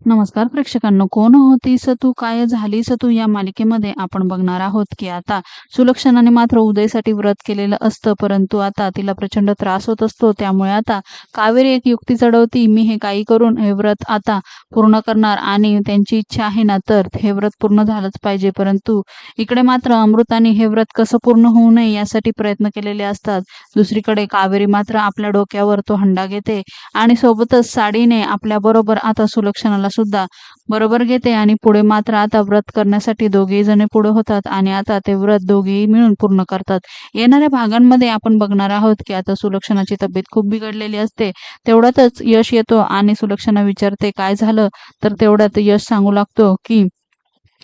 नमस्कार प्रेक्षकांनो कोण होतीस तू? काय झालीस तू? या मालिकेमध्ये आपण बघणार आहोत की आता सुलक्षणाने मात्र उदयसाठी व्रत केलेलं असतं परंतु आता तिला प्रचंड त्रास होत असतो. त्यामुळे आता कावेरी एक युक्ती चढवती मी हे काही करून हे व्रत आता पूर्ण करणार आणि त्यांची इच्छा आहे ना तर हे व्रत पूर्ण झालंच पाहिजे. परंतु इकडे मात्र अमृताने हे व्रत कसं पूर्ण होऊ नये यासाठी प्रयत्न केलेले असतात. दुसरीकडे कावेरी मात्र आपल्या डोक्यावर तो हंडा घेते आणि सोबतच साडीने आपल्या बरोबर आता सुलक्षणाला सुद्धा बरोबर घेते आणि पुढे मात्र आता व्रत करण्यासाठी दोघेही जण पुढे होतात आणि आता ते व्रत दोघेही मिळून पूर्ण करतात. येणाऱ्या भागांमध्ये आपण बघणार आहोत की आता सुलक्षणाची तब्येत खूप बिघडलेली असते. तेवढ्यातच यश येतो आणि सुलक्षणा विचारते काय झालं? तर तेवढ्यात यश सांगू लागतो की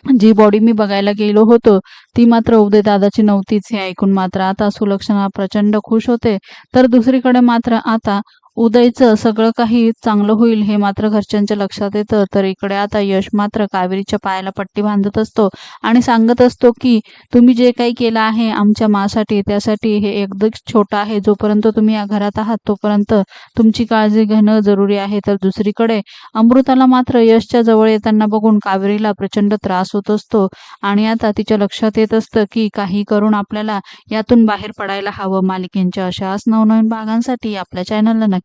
जी बॉडी मी बघायला गेलो होतो ती मात्र उदय दादाची नव्हतीच. हे ऐकून मात्र आता सुलक्षणा प्रचंड खुश होते. तर दुसरीकडे मात्र आता उदयचं सगळं काही चांगलं होईल हे मात्र घरच्यांच्या लक्षात येतं. तर इकडे आता यश मात्र कावेरीच्या पायाला पट्टी बांधत असतो आणि सांगत असतो की तुम्ही जे काही केलं आहे आमच्या मासाठी त्यासाठी हे एकदम छोटं आहे. जोपर्यंत तुम्ही या घरात आहात तोपर्यंत तुमची काळजी घेणं जरुरी आहे. तर दुसरीकडे अमृताला मात्र यशच्या जवळ येताना बघून कावेरीला प्रचंड त्रास होत असतो आणि आता तिच्या लक्षात येत असतं की काही करून आपल्याला यातून बाहेर पडायला हवं. मालिकेंच्या अशाच नवनवीन भागांसाठी आपल्या चॅनलला नक्की